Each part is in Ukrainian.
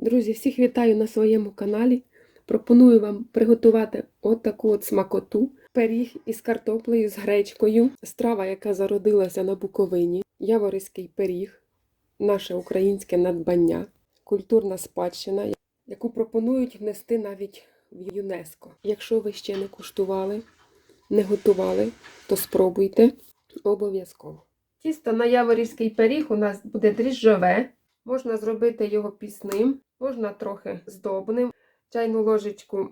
Друзі, всіх вітаю на своєму каналі. Пропоную вам приготувати отаку от смакоту. Пиріг із картоплею, з гречкою. Страва, яка зародилася на Буковині. Явориський пиріг, наше українське надбання, культурна спадщина, яку пропонують внести навіть в ЮНЕСКО. Якщо ви ще не куштували, не готували, то спробуйте обов'язково. Тісто на яворівський пиріг у нас буде дріжджове. Можна зробити його пісним, можна трохи здобним. Чайну ложечку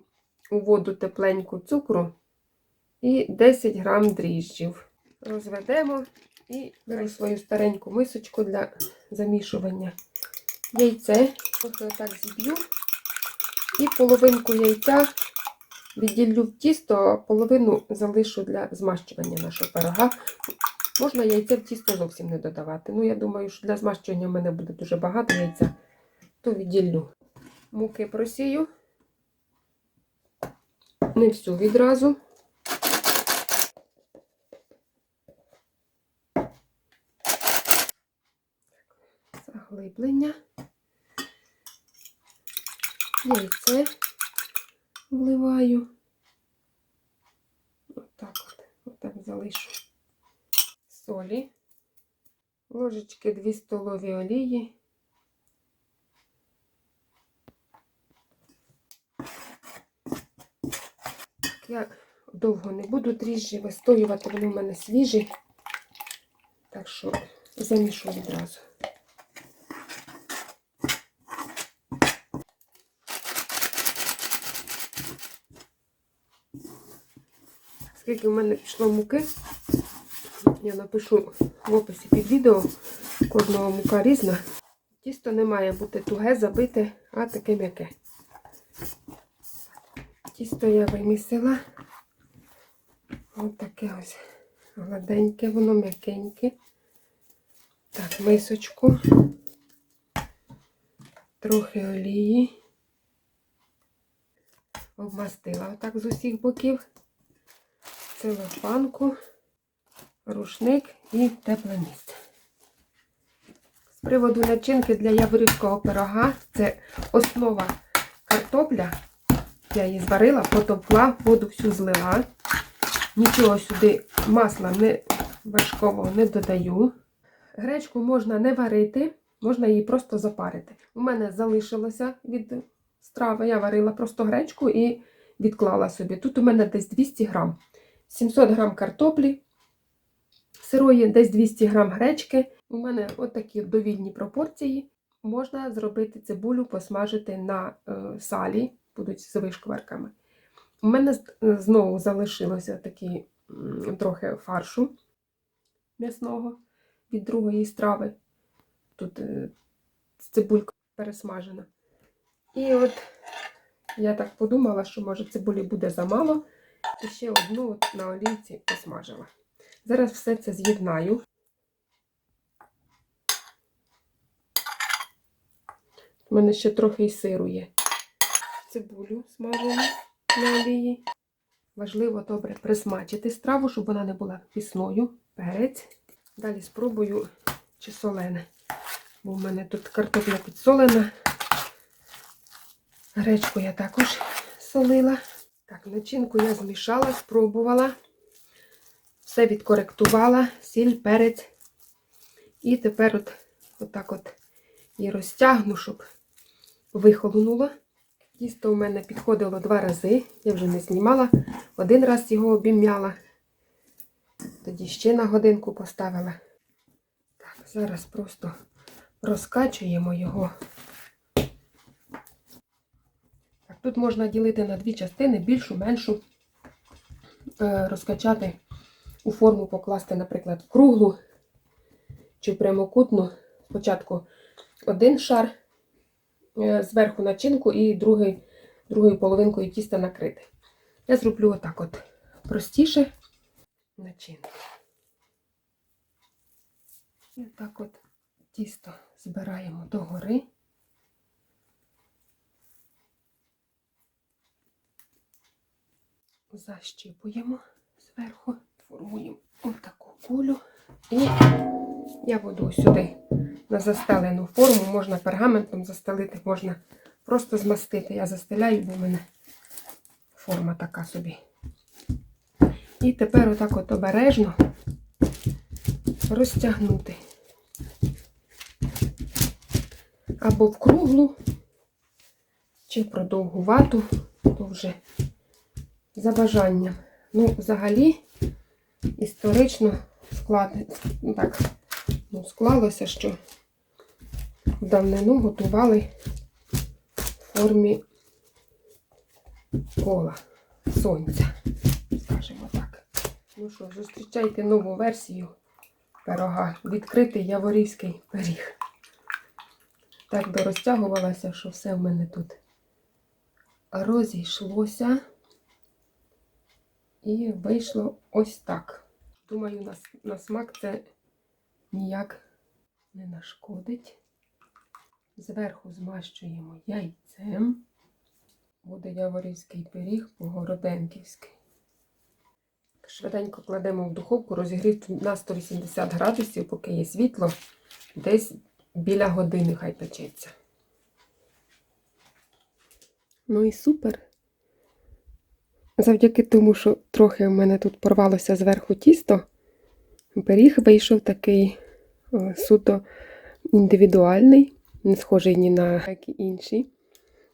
у воду тепленьку цукру і 10 грам дріжджів. Розведемо і беру свою стареньку мисочку для замішування. Яйце, трохи отак зіб'ю. І половинку яйця відділю в тісто, а половину залишу для змащування нашого пирога. Можна яйце в тісто зовсім не додавати. Ну, я думаю, що для змащування в мене буде дуже багато яйця, то відділю. Муки просію. Не всю відразу. Заглиблення. Яйце вливаю. Отак от, отак залишу солі, ложечки 2 столові олії. Я довго не буду дріжджі вистоювати, вони в мене свіжі, так що замішу відразу. Скільки в мене пішло муки, я напишу в описі під відео. Кожного мука різна. Тісто не має бути туге, забите, а таке м'яке. Тісто я вимісила. Ось таке ось гладеньке, воно м'якеньке. Так, мисочку, трохи олії. Обмастила отак з усіх боків. Целофанку рушник і тепле місце. З приводу начинки для яворівського пирога це основа картопля. Я її зварила, потопла, воду всю злила. Нічого сюди масла не вершкового не додаю. Гречку можна не варити, можна її просто запарити. У мене залишилося від страви, я варила просто гречку і відклала собі. Тут у мене десь 200 грам. 700 грам картоплі, сирої десь 200 грам гречки. У мене отакі довільні пропорції. Можна зробити цибулю, посмажити на е, салі, будуть з вишкварками. У мене знову залишилося такі трохи фаршу м'ясного від другої страви. Тут е, цибулька пересмажена. І от я так подумала, що може цибулі буде замало. І ще одну от на олійці посмажила. Зараз все це з'єднаю. У мене ще трохи і сиру є. Цибулю смажену на олії. Важливо добре присмачити страву, щоб вона не була пісною. Перець. Далі спробую чи солене. Бо в мене тут картопля підсолена. Гречку я також солила. Так, начинку я змішала, спробувала. Все відкоректувала, сіль, перець. І тепер от, отак от її розтягну, щоб вихолонуло. Тісто у мене підходило два рази, я вже не знімала. Один раз його обім'яла, тоді ще на годинку поставила. Так, зараз просто розкачуємо його. Тут можна ділити на дві частини, більшу, меншу, е, розкачати у форму покласти, наприклад, круглу чи прямокутну. Спочатку один шар е, зверху начинку і другий, другою половинкою тіста накрити. Я зроблю отак от простіше начинку. І отак от тісто збираємо догори. Защіпуємо зверху, формуємо отаку кулю і Я буду сюди на застелену форму, можна пергаментом застелити, можна просто змастити. Я застеляю, бо в мене форма така собі. І тепер отак от обережно розтягнути. Або в круглу, чи продовгувату, то вже за бажанням. Ну, взагалі, історично склад, ну, так, ну, склалося, що давнину готували в формі кола сонця, скажімо так. Ну що, зустрічайте нову версію пирога. Відкритий яворівський пиріг. Так дорозтягувалася, що все в мене тут розійшлося. І вийшло ось так. Думаю, на, на смак це ніяк не нашкодить. Зверху змащуємо яйцем. Буде яворівський пиріг по-городенківськи. Швиденько кладемо в духовку, розігріти на 180 градусів, поки є світло, десь біля години хай печеться. Ну і супер. Завдяки тому, що трохи в мене тут порвалося зверху тісто, пиріг вийшов такий о, суто індивідуальний, не схожий ні на які інші.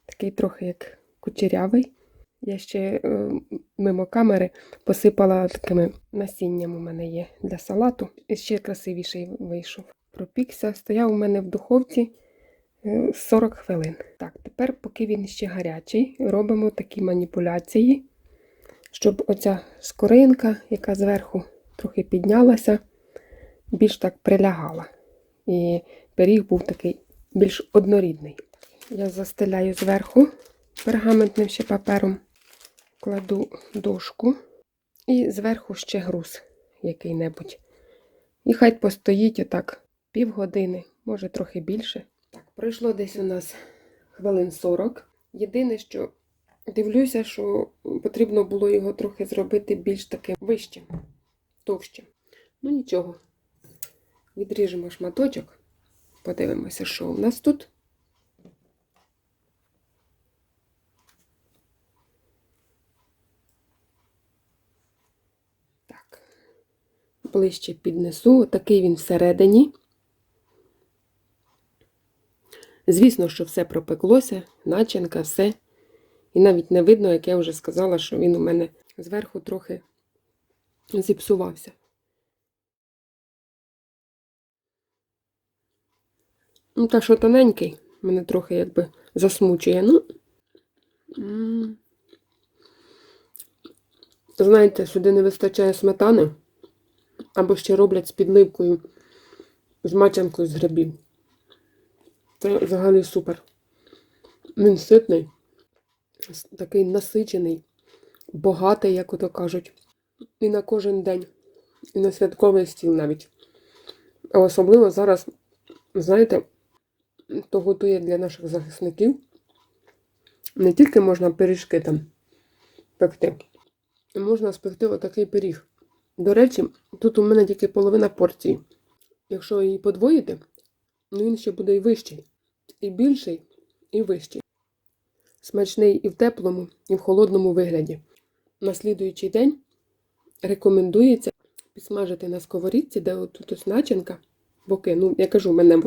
Такий трохи як кучерявий. Я ще е, мимо камери посипала такими насінням у мене є для салату. І ще красивіший вийшов. Пропікся, стояв у мене в духовці е, 40 хвилин. Так, тепер, поки він ще гарячий, робимо такі маніпуляції, щоб оця скоринка, яка зверху трохи піднялася, більш так прилягала. І пиріг був такий більш однорідний. Я застеляю зверху пергаментним ще папером, кладу дошку і зверху ще груз який-небудь. І хай постоїть отак півгодини, може трохи більше. Так, пройшло десь у нас хвилин 40. Єдине, що дивлюся, що потрібно було його трохи зробити більш таким вищим, товщим. Ну нічого. Відріжемо шматочок, подивимося, що у нас тут. Так, ближче піднесу. Такий він всередині. Звісно, що все пропеклося, начинка, все. І навіть не видно, як я вже сказала, що він у мене зверху трохи зіпсувався. Ну, та що тоненький, мене трохи якби засмучує. Ну, знаєте, сюди не вистачає сметани, або ще роблять з підливкою, з мачанкою з грибів. Це взагалі супер. Він ситний, такий насичений, багатий, як ото кажуть. І на кожен день, і на святковий стіл навіть. А особливо зараз, знаєте, то готує для наших захисників. Не тільки можна пиріжки там пекти, можна спекти отакий пиріг. До речі, тут у мене тільки половина порції. Якщо її подвоїти, ну він ще буде і вищий, і більший, і вищий. Смачний і в теплому, і в холодному вигляді. На слідуючий день рекомендується підсмажити на сковорідці, де от тут ось начинка, боки. Ну, я кажу, в мене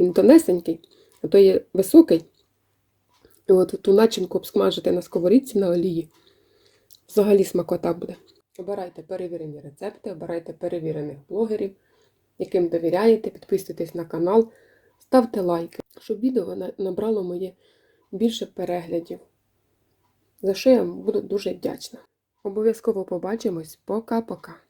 він тонесенький, а то є високий. І от ту начинку обсмажити на сковорідці на олії. Взагалі смакота буде. Обирайте перевірені рецепти, обирайте перевірених блогерів, яким довіряєте, підписуйтесь на канал, ставте лайки, щоб відео набрало моє більше переглядів. За що я вам буду дуже вдячна. Обов'язково побачимось. Пока-пока.